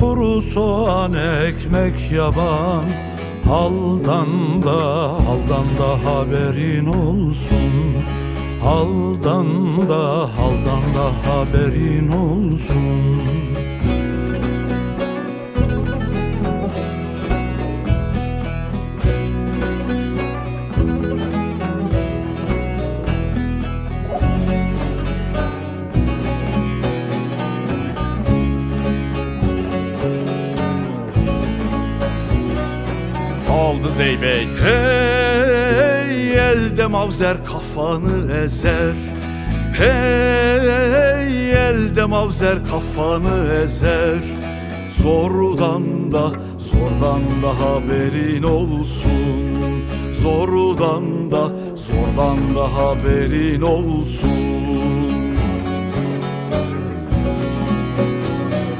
kuru soğan ekmek yaban. Haldan da haldan da haberin olsun. Haldan da haldan da haberin olsun Oldu Zeybek. Hey elde mavzer kafanı ezer. Hey elde mavzer kafanı ezer. Zorudan da zordan da haberin olsun. Zorudan da zordan da haberin olsun